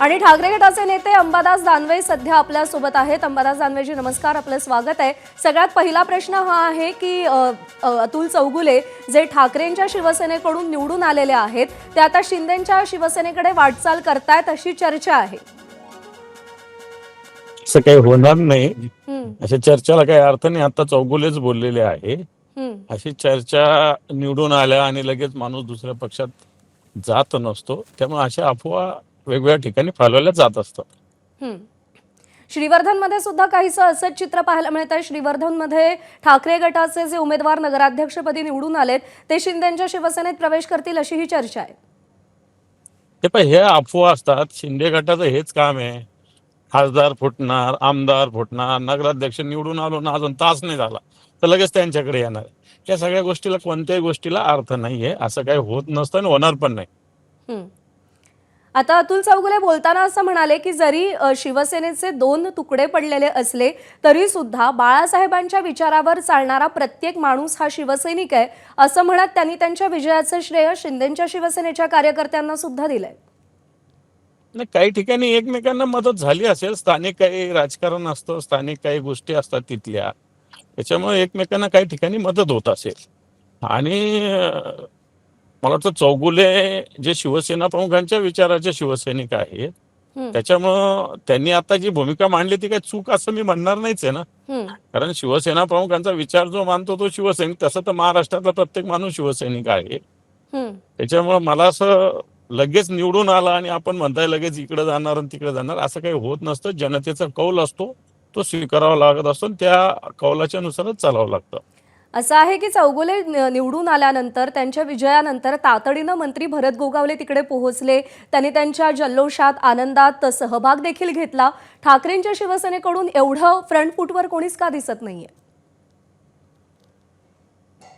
आणि ठाकरे गटाचे नेते अंबादास दानवे सध्या आपल्यासोबत आहेत. अंबादास दानवेजी नमस्कार. आपलं स्वागत आहे. सगळ्यात पहिला प्रश्न हा आहे की अतुल चौगुले जे ठाकरेंच्या शिवसेनेकडून निवडून आलेले आहेत ते आता शिंदेच्या शिवसेनेकडे वाटचाल करतायत अशी चर्चा आहे. असं काही होणार नाही. अशा चर्चेला काही अर्थ नाही. आता चौगुलेच बोललेले आहे. अशी चर्चा निवडून आल्या आणि लगेच माणूस दुसऱ्या पक्षात जात नसतो. त्यामुळे अशा अफवा वेगवेगळ्या ठिकाणी फैलवल्या जात असतात. श्रीवर्धनमध्ये सुद्धा काहीसं असंच चित्र पाहायला मिळत आहे. श्रीवर्धनमध्ये ठाकरे गटाचे जे उमेदवार नगराध्यक्षपदी निवडून आलेत ते शिंदेच्या शिवसेनेत प्रवेश करतील अशी ही चर्चा आहे. ते पण हे अफवा असतात. शिंदे गटाचं हेच काम आहे. खासदार फुटणार आमदार फुटणार नगराध्यक्ष निवडून आलो ना अजून तास नाही झाला तर लगेच त्यांच्याकडे येणार. या सगळ्या गोष्टीला कोणत्याही गोष्टीला अर्थ नाहीये. असं काही होत नसतं आणि होणार पण नाही. आता अतुल चौगुले बोलताना असं म्हणाले की जरी शिवसेनेचे दोन तुकडे पडलेले असले तरी सुद्धा बाळासाहेबांच्या विचारावर चालणारा प्रत्येक माणूस हा शिवसैनिक आहे असं म्हणत त्यांनी त्यांच्या विजयाचं श्रेय शिंदेच्या शिवसेनेच्या कार्यकर्त्यांना सुद्धा दिलंय. काही ठिकाणी एकमेकांना मदत झाली असेल स्थानिक काही राजकारण असतं स्थानिक काही गोष्टी असतात तिथल्या त्याच्यामुळे एकमेकांना काही ठिकाणी मदत होत असेल. आणि मला वाटतं चौगुले जे शिवसेना प्रमुखांच्या विचाराचे शिवसैनिक आहेत त्याच्यामुळं त्यांनी आता जी भूमिका मांडली ती काही चूक असं मी म्हणणार नाहीच आहे ना. कारण शिवसेना प्रमुखांचा विचार जो मानतो तो शिवसैनिक तसं तर महाराष्ट्रातला प्रत्येक माणूस शिवसैनिक आहे. त्याच्यामुळे मला असं लगेच निवडून आला आणि आपण म्हणताय लगेच इकडे जाणार आणि तिकडे जाणार असं काही होत नसतं. जनतेचा कौल असतो तो स्वीकारावा लागत असतो आणि त्या कौलाच्या नुसारच चालावं लागतं. असं आहे की चौगुले निवडून आल्यानंतर त्यांच्या विजयानंतर तातडीनं मंत्री भरत गोगावले तिकडे पोहोचले. त्यांनी त्यांच्या जल्लोषात आनंदात सहभाग देखील घेतला. ठाकरेंच्या शिवसेनेकडून एवढं फ्रंट फुटवर कोणीच का दिसत नाहीये?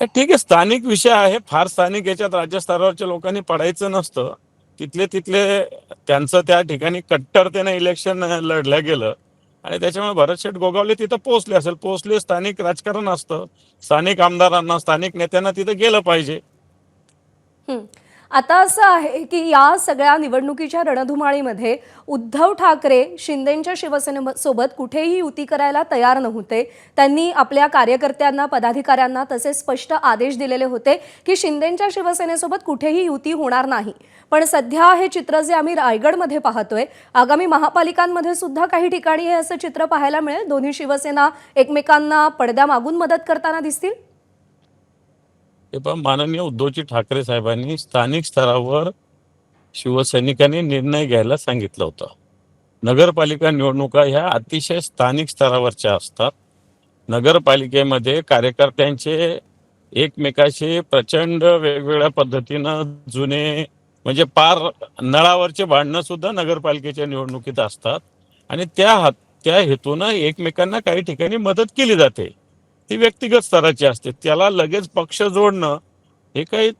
तर ठीक आहे स्थानिक विषय आहे. फार स्थानिक याच्यात राज्यस्तरावरच्या लोकांनी पडायचं नसतं. तिथले तिथले त्यांचं त्या ठिकाणी कट्टरतेनं इलेक्शन लढलं गेलं. आणि त्याच्यामुळे भरत शेठ गोगावले तिथं पोहोचले असेल. पोहोचले स्थानिक राजकारण असतं. स्थानिक आमदारांना स्थानिक नेत्यांना तिथं गेलं पाहिजे. आता असं आहे की या सगळ्या निवडणुकीच्या रणधुमाळीमध्ये उद्धव ठाकरे शिंदेंच्या शिवसेनेसोबत कुठेही युती करायला तयार नव्हते. त्यांनी आपल्या कार्यकर्त्यांना पदाधिकाऱ्यांना तसे स्पष्ट आदेश दिलेले होते की शिंदेंच्या शिवसेनेसोबत कुठेही युती होणार नाही. पण सध्या हे चित्र जे आम्ही रायगडमध्ये पाहतोय आगामी महापालिकांमध्ये सुद्धा काही ठिकाणी हे असं चित्र पाहायला मिळेल. दोन्ही शिवसेना एकमेकांना पडद्यामागून मदत करताना दिसतील. हे पण माननीय उद्धवजी ठाकरे साहेबांनी स्थानिक स्तरावर शिवसैनिकांनी निर्णय घ्यायला सांगितलं होतं. नगरपालिका निवडणुका ह्या अतिशय स्थानिक स्तरावरच्या असतात. नगरपालिकेमध्ये कार्यकर्त्यांचे एकमेकाशी प्रचंड वेगवेगळ्या पद्धतीनं जुने म्हणजे पार नळावरचे भांडणं सुद्धा नगरपालिकेच्या निवडणुकीत असतात. आणि त्या हात त्या हेतूनं एकमेकांना काही ठिकाणी मदत केली जाते. ती व्यक्तिगत स्तराची असते. त्याला लगेच पक्ष जोडणं हे काही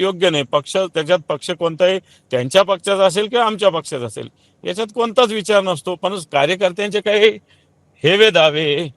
योग्य नाही. पक्ष त्याच्यात पक्ष कोणताही त्यांच्या पक्षाचा असेल किंवा आमच्या पक्षाचा असेल याच्यात कोणताच विचार नसतो. पण कार्यकर्त्यांचे काही हेवे दावे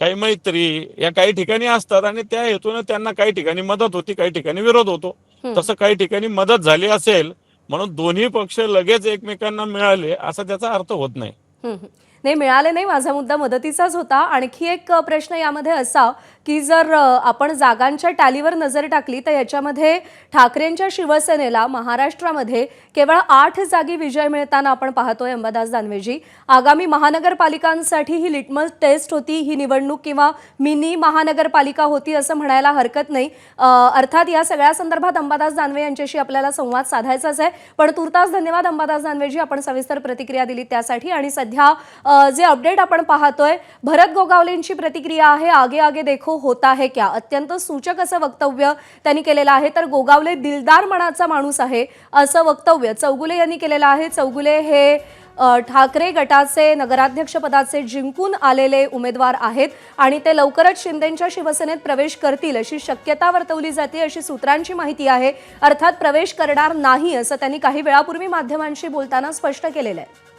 काही मैत्री या काही ठिकाणी असतात आणि त्या हेतून त्यांना काही ठिकाणी मदत होती काही ठिकाणी विरोध होतो. हं. तसं काही ठिकाणी मदत झाली असेल म्हणून दोन्ही पक्ष लगेच एकमेकांना मिळाले असा त्याचा अर्थ होत नाही. हं, हं. नाही मिळाले नाही. माझा मुद्दा मदतीचाच होता. आणखी एक प्रश्न यामध्ये असा की जर आपण जागांच्या टॅलीवर नजर टाकली तर याच्यामध्ये ठाकरेंच्या शिवसेनेला महाराष्ट्रामध्ये केवळ आठ जागी विजय मिळताना आपण पाहतोय अंबादास दानवेजी. आगामी महानगरपालिकांसाठी ही लिटमस टेस्ट होती ही निवडणूक किंवा मिनी महानगरपालिका होती असं म्हणायला हरकत नाही. अर्थात या सगळ्या संदर्भात अंबादास दानवे यांच्याशी आपल्याला संवाद साधायचाच आहे. पण तुर्तास धन्यवाद अंबादास दानवेजी. आपण सविस्तर प्रतिक्रिया दिली त्यासाठी. आणि सध्या जे अपडेट आपण पाहतोय भरत गोगावलेंची प्रतिक्रिया आहे आगे आगे देखो होता है क्या? अत्यंत सूचक असं वक्तव्य त्यांनी केलेलं आहे. तर गोगावले दिलदार मनाचा माणूस आहे असं वक्तव्य चौगुले यांनी केलेलं आहे. चौगुले हे ठाकरे गटाचे नगराध्यक्षपदाचे जिंकून आलेले उमेदवार आहेत आणि ते लवकरच शिंदेंच्या शिवसेनेत प्रवेश करतील अशी शक्यता वर्तवली जाते अशी सूत्रांची माहिती आहे. अर्थात प्रवेश करणार नाही असं त्यांनी काही वेळापूर्वी माध्यमांशी बोलताना स्पष्ट केलेलं आहे.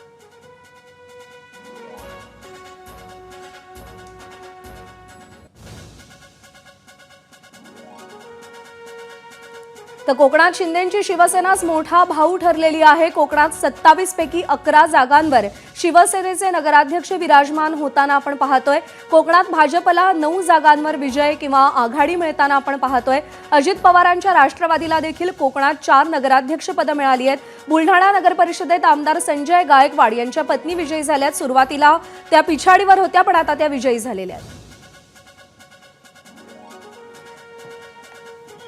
तर कोकणात शिंदेची शिवसेनाच मोठा भाऊ ठरलेली आहे. कोकणात सत्तावीस पैकी अकरा जागांवर शिवसेनेचे नगराध्यक्ष विराजमान होताना आपण पाहतोय. कोकणात भाजपला नऊ जागांवर विजय किंवा आघाडी मिळताना आपण पाहतोय. अजित पवारांच्या राष्ट्रवादीला देखील कोकणात चार नगराध्यक्ष पदं मिळाली आहेत. बुलढाणा नगर परिषदेत आमदार संजय गायकवाड यांच्या पत्नी विजयी झाल्यात. सुरुवातीला त्या पिछाडीवर होत्या पण आता त्या विजयी झालेल्या आहेत.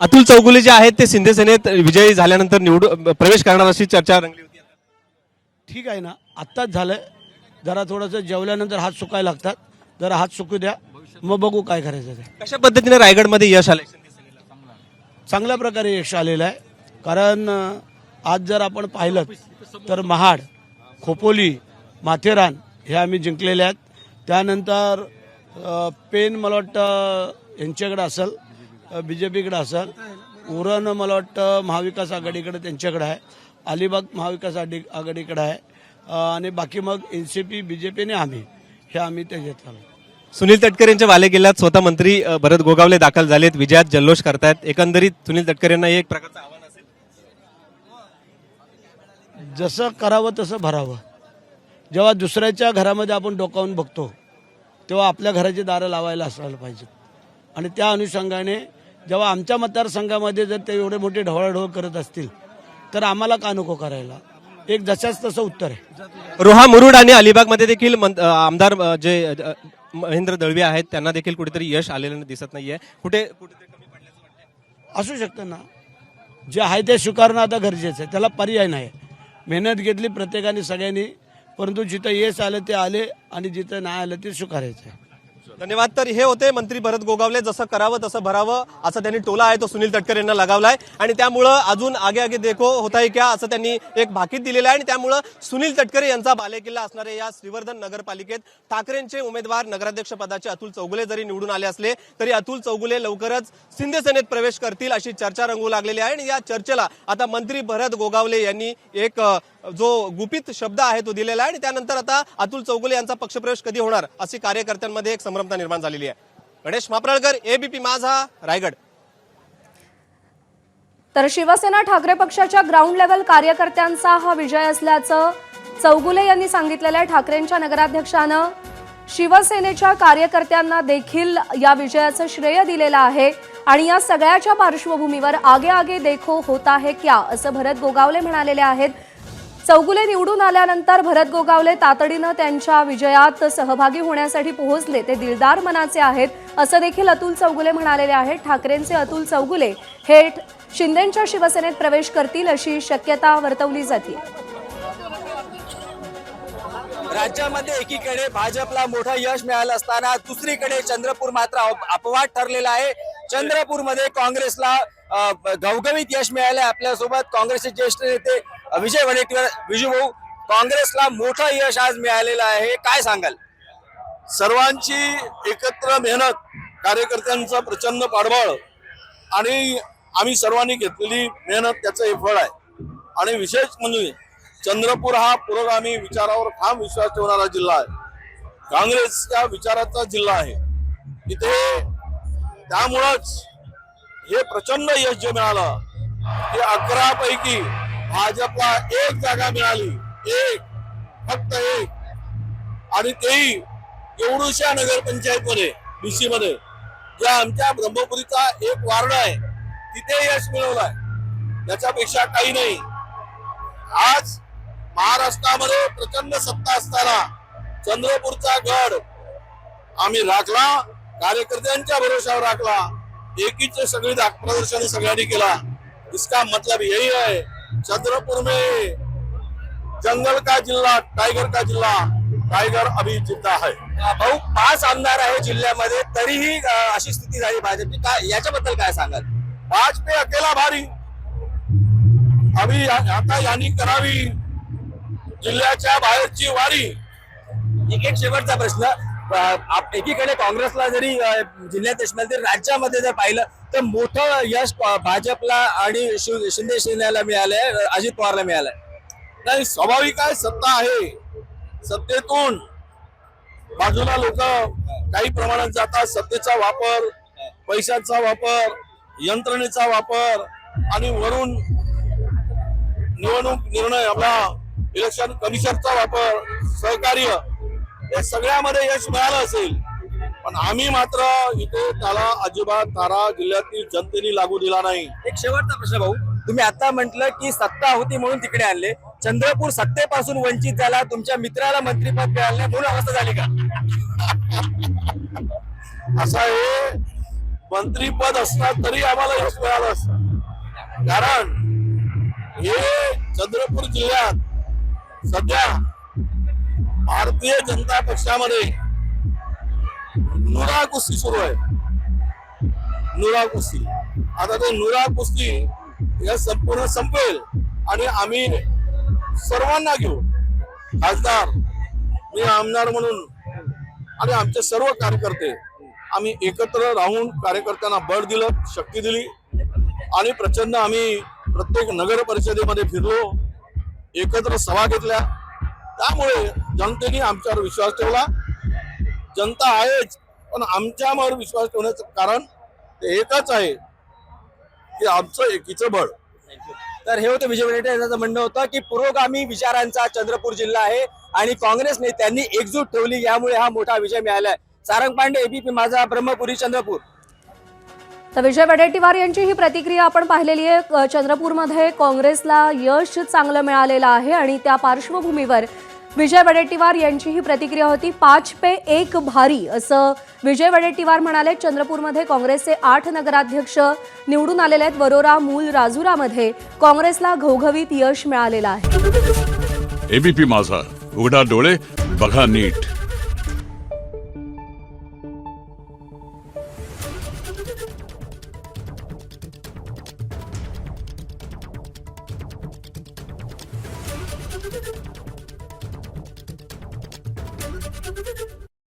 अतुल चौगुले जे आहेत ते शिंदे सेनेत विजयी झाल्यानंतर निवडून प्रवेश करणार अशी चर्चा रंगली होती. ठीक आहे ना. आत्ताच झालंय जरा थोडंसं जेवल्यानंतर हात सुकायला लागतात. जरा हात सुकू द्या. मग बघू काय करायचं ते. कशा पद्धतीने रायगडमध्ये यश आलंय शिंदे सेनेला? चांगल्या प्रकारे यश आलेलं आहे. कारण अं, आज जर आपण पाहिलं तर महाड खोपोली माथेरान हे आम्ही जिंकलेले आहेत. त्यानंतर अं, पेन मला वाटतं यांच्याकडे असेल. बी जे पीकडे असेल. उरण मला वाटतं महाविकास आघाडीकडे त्यांच्याकडे आहे. अलिबाग महाविकास आघाडी आघाडीकडे आहे. आणि बाकी मग N C P B J P आणि आम्ही. हे आम्ही ते घेतलं सुनील तटकरे यांच्या बाले किल्ल्यात स्वतः मंत्री भरत गोगावले दाखल झालेत. विजयात जल्लोष करतायत. एकंदरीत सुनील तटकरे यांना हे एक प्रकारचं आव्हान असेल. जसं करावं तसं भरावं. जेव्हा दुसऱ्याच्या घरामध्ये आपण डोकावून बघतो तेव्हा आपल्या घराची दारं लावायला असायला पाहिजे आणि त्या अनुषंगाने जेव्हा आमच्या मतदारसंघामध्ये जर ते एवढे मोठे ढवळाढवळ करत असतील तर आम्हाला का नको करायला? एक जशाच तसं उत्तर आहे. रोहा मुरुड आणि अलिबागमध्ये देखील आमदार जे महेंद्र दळवी आहेत त्यांना देखील कुठेतरी यश आलेलं दिसत नाहीये. कुठे. असू शकतं ना. जे आहे ते स्वीकारणं आता गरजेचं आहे. त्याला पर्याय नाही. मेहनत घेतली प्रत्येकाने सगळ्यांनी परंतु जिथं यश आलं ते आले आणि जिथं नाही आलं ते स्वीकारायचं आहे. धन्यवाद. तर हे होते मंत्री भरत गोगावले. जसं करावं तसं भरावं असं त्यांनी टोला आहे तो सुनील तटकरे यांना लगावलाय. आणि त्यामुळं अजून आगे आगे देखो होता आहे क्या असं त्यांनी एक भाकीत दिलेलं आहे. आणि त्यामुळं सुनील तटकरे यांचा बालेकिल्ला असणाऱ्या या श्रीवर्धन नगरपालिकेत ठाकरेंचे उमेदवार नगराध्यक्ष पदाचे अतुल चौगुले जरी निवडून आले असले तरी अतुल चौगुले लवकरच शिंदे सेनेत प्रवेश करतील अशी चर्चा रंगू लागलेली आहे. आणि या चर्चेला आता मंत्री भरत गोगावले यांनी एक जो गुपित शब्द आहे तो दिलेला आहे आणि त्यानंतर आता अतुल चौगुले यांचा पक्षप्रवेश कधी होणार अशी कार्यकर्त्यांमध्ये एक संभ्रमता निर्माण झालेली आहे. गणेश मापराळकर एबीपी माझा रायगड. तर शिवसेना ठाकरे पक्षाच्या ग्राउंड लेवल कार्यकर्त्यांचा हा विजय असल्याचं चौगुले यांनी सांगितलेलं आहे. ठाकरेंच्या नगराध्यक्षानं शिवसेनेच्या कार्यकर्त्यांना देखील या विजयाचं श्रेय दिलेलं आहे आणि या सगळ्याच्या पार्श्वभूमीवर आगे आगे देखो होता है क्या असं भरत गोगावले म्हणालेले आहेत. चौगुले निवडून आल्यानंतर भरत गोगावले तातडीनं त्यांच्या विजयात सहभागी होण्यासाठी पोहोचले. ते दिलदार मनाचे आहेत असं देखील अतुल चौगुले म्हणालेले आहेत. ठाकरेंचे अतुल चौगुले हे शिंदेच्या शिवसेनेत प्रवेश करतील अशी शक्यता वर्तवली जाते राज्यामध्ये एकीकडे भाजपला मोठं यश मिळालं असताना दुसरीकडे चंद्रपूर मात्र अपवाद ठरलेला आहे. चंद्रपूरमध्ये काँग्रेसला घवघवीत यश मिळालं आपल्यासोबत. काँग्रेसचे ज्येष्ठ नेते विजय वडेट्टीवार विजूभाऊ काँग्रेसला मोठं यश आज मिळालेलं आहे. काय सांगाल? सर्वांची एकत्र मेहनत कार्यकर्त्यांचा प्रचंड पाठबळ आणि आम्ही सर्वांनी घेतलेली मेहनत त्याचं हे फळ आहे. आणि विशेष म्हणजे चंद्रपूर हा पुरोगामी विचारावर ठाम विश्वास ठेवणारा जिल्हा आहे. काँग्रेसच्या विचाराचा जिल्हा आहे. इथे त्यामुळंच हे प्रचंड यश जे मिळालं ते अकरा पैकी भाजपला एक जागा मिळाली. एक. फक्त एक. आणि तेही एवढूशा नगरपंचायत मध्ये बीसी मध्ये ज्या आमच्या ब्रह्मपुरीचा एक वार्ड आहे तिथे यश मिळवलाय. याच्यापेक्षा काही नाही. आज महाराष्ट्रामध्ये प्रचंड सत्ता असताना चंद्रपूरचा गड आम्ही राखला कार्यकर्त्यांच्या भरोशावर राखला एकीचे सगळी प्रदर्शन सगळ्यांनी केला. इसका मतलब यही है चंद्रपुर में जंगल का जिल्हा टाइगर का जिल्हा टाइगर अभी जिंदा है. भाऊ पाच आमदार आहे जिल्ह्यामध्ये तरीही अशी स्थिती झाली भाजपची. काय याच्याबद्दल काय सांगाल? वाजपेयी अकेला भारी. अभी आता यांनी करावी. जिल्ह्याच्या बाहेरची वारी. एक एक शेवटचा प्रश्न. एकीकडे काँग्रेसला जरी जिल्ह्यात यश तरी राज्यामध्ये जर पाहिलं तर मोठं यश भाजपला आणि शिंदे सेनेला मिळालंय अजित पवारला मिळालंय. नाही स्वाभाविक आहे सत्ता आहे. सत्तेतून बाजूला लोक काही प्रमाणात जातात सत्तेचा वापर पैशाचा वापर यंत्रणेचा वापर आणि वरून निवडणूक निर्णय आपला इलेक्शन कमिशनचा वापर सहकार्य. या सगळ्यामध्ये यश मिळालं असेल. पण आम्ही मात्र इथे त्याला अजिबात तारा जिल्ह्यातील जनतेने लागू दिला नाही. एक शेवटचा प्रश्न भाऊ. तुम्ही आता म्हटलं की सत्ता होती म्हणून तिकडे आणले. चंद्रपूर सत्तेपासून वंचित झाला तुमच्या मित्राला मंत्रीपद मिळालं म्हणून अवस्था झाली का? असं आहे मंत्रीपद असतात तरी आम्हाला यश मिळालं असतं. कारण हे चंद्रपूर जिल्ह्यात सध्या भारतीय जनता पक्षामध्ये नुरा कुस्ती सुरू आहे. नुरा कुस्ती आता ते नुरा कुस्ती या संपूर्ण संपेल आणि आम्ही सर्वांना घेऊन खासदार मी आमदार म्हणून आणि आमचे सर्व कार्यकर्ते आम्ही एकत्र राहून कार्यकर्त्यांना बळ दिलं शक्ती दिली आणि प्रचंड आम्ही प्रत्येक नगर परिषदेमध्ये फिरलो एकत्र सभा घेतल्या. त्यामुळे जनतेने आमच्यावर विश्वास ठेवला. जनता आहेच पण आमच्यावर विश्वास ठेवण्याचं कारण ते एकच आहे की आमचं एकीचं बळ. तर हे होतं विजय वडेट्टीवार यांचं म्हणणं होतं की पुरोगामी विचारांचा चंद्रपूर जिल्हा आहे आणि काँग्रेस नेत्यांनी एकजूट ठेवली यामुळे हा मोठा विजय मिळालाय. सारंग पांडे एबीपी माझा ब्रह्मपुरी चंद्रपूर. तर विजय वडेट्टीवार यांची ही प्रतिक्रिया आपण पाहिलेली आहे. चंद्रपूरमध्ये काँग्रेसला यश चांगलं मिळालेलं आहे आणि त्या पार्श्वभूमीवर विजय वडेट्टीवार यांची ही प्रतिक्रिया होती. पाच पे एक भारी असं विजय वडेट्टीवार म्हणाले. चंद्रपूरमध्ये काँग्रेसचे आठ नगराध्यक्ष निवडून आलेले आहेत. वरोरा मूल राजुरामध्ये काँग्रेसला घवघवीत यश मिळालेलं आहे. एबीपी माझा. उघडा डोळे बघा नीट.